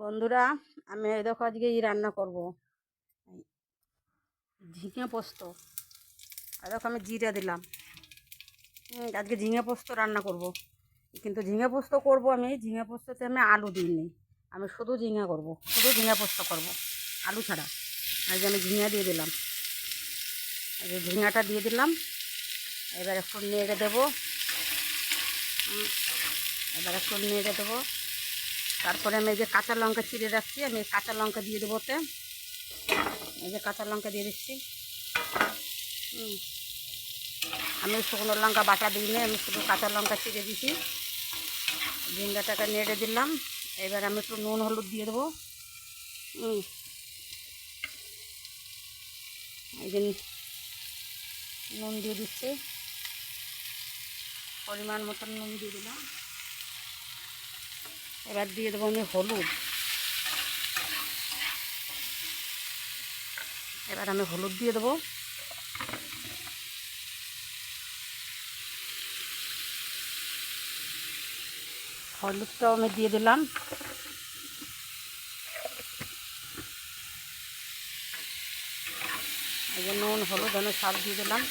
বন্ধুরা, আমি দেখো আজকে এই রান্না করব। ঝিঙে পোস্ত। আর দেখো আমি জিরা দিলাম। আজকে ঝিঙে পোস্ত রান্না করব। কিন্তু ঝিঙে পোস্ত করব আমি, ঝিঙে পোস্ততে আমি আলু দিইনি। আমি শুধু ঝিঙে করব, শুধু ঝিঙে পোস্ত করব, আলু ছাড়া। আজকে আমি ঝিঙে দিয়ে দিলাম। যে ঝিঙাটা দিয়ে দিলাম। এবার একটু নেড়ে দেবো। এবার একটু নেড়ে দেবো। তারপরে আমি এই যে কাঁচা লঙ্কা চিড়ে রাখছি, আমি কাঁচা লঙ্কা দিয়ে দেবো ওতে। এই যে কাঁচা লঙ্কা দিয়ে দিচ্ছি। আমি শুকনো লঙ্কা বাটা দিইনি, আমি শুধু কাঁচা লঙ্কা চিড়ে দিছি ঝিঙ্গাটাকে নেড়ে দিলাম। এবার আমি একটু নুন, হলুদ দিয়ে দেবো। এই যে নুন দিয়ে দিচ্ছি। পরিমাণ মতন নুন দিয়ে দিলাম। এবার দিয়ে দেবো আমি হলুদ। এবার আমি হলুদ দিয়ে দেবো। হলুদটাও আমি দিয়ে দিলাম। এই যে নুন, হলুদ আমি সব দিয়ে দিলাম।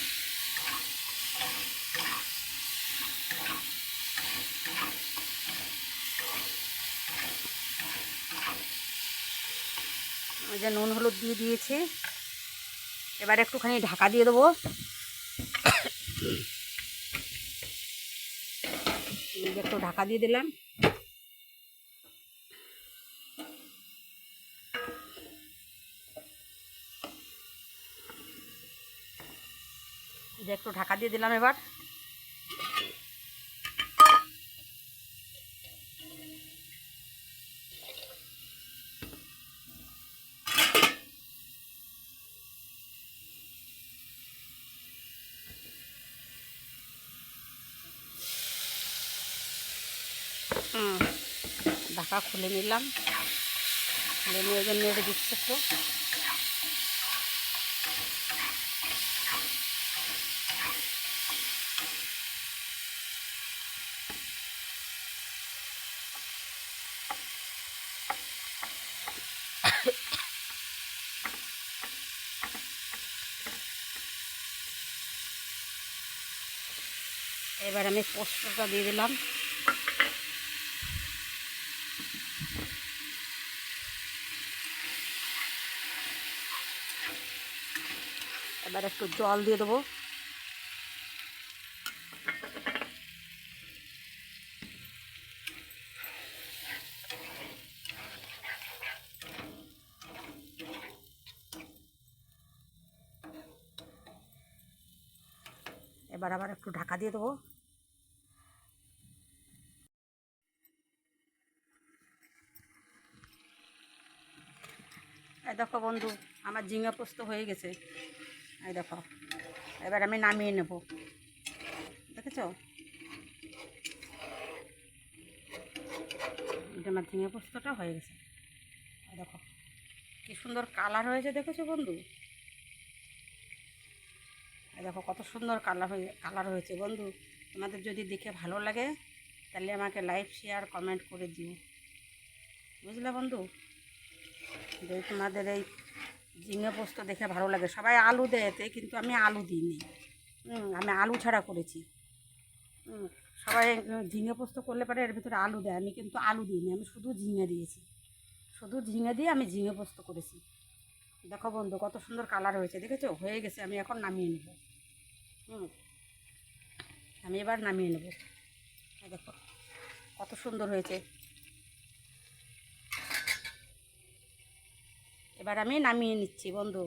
যে নুন হলুদ দিয়ে দিয়েছি। এবার একটুখানি ঢাকা দিয়ে দেবো। একটু ঢাকা দিয়ে দিলাম। যে একটু ঢাকা দিয়ে দিলাম এবার। ঢাকা খুলে নিলাম। খুলে নিয়ে যে নেড়ে দিচ্ছে একটু। এবার আমি পোস্তটা দিয়ে দিলাম। এবার একটু জল দিয়ে দেবো। এবার আবার একটু ঢাকা দিয়ে দেবো। দেখো বন্ধু, আমার ঝিঙা পোস্ত হয়ে গেছে। এই দেখো, এবার আমি নামিয়ে নেব। দেখেছ? এটা আমার ঝিঙে পোস্তটা হয়ে গেছে। দেখো, কি সুন্দর কালার হয়েছে, দেখেছ বন্ধু? দেখো, কত সুন্দর কালার হয়ে, কালার হয়েছে বন্ধু। তোমাদের যদি দেখে ভালো লাগে, তাহলে আমাকে লাইক, শেয়ার, কমেন্ট করে দিও। বুঝলে বন্ধু? যদি তোমাদের এই ঝিঙে পোস্ত দেখে ভালো লাগে। সবাই আলু দেয় এতে, কিন্তু আমি আলু দিইনি। আমি আলু ছাড়া করেছি। সবাই ঝিঙে পোস্ত করলে পরে এর ভিতরে আলু দেয়। আমি কিন্তু আলু দিইনি, আমি শুধু ঝিঙে দিয়েছি। শুধু ঝিঙে দিয়ে আমি ঝিঙে পোস্ত করেছি। দেখো বন্ধু, কত সুন্দর কালার হয়েছে, দেখেছ? হয়ে গেছে, আমি এখন নামিয়ে নেব। হুম, আমি এবার নামিয়ে নেব। দেখো, কত সুন্দর হয়েছে। এবার আমি নামিয়ে নিচ্ছি বন্ধু।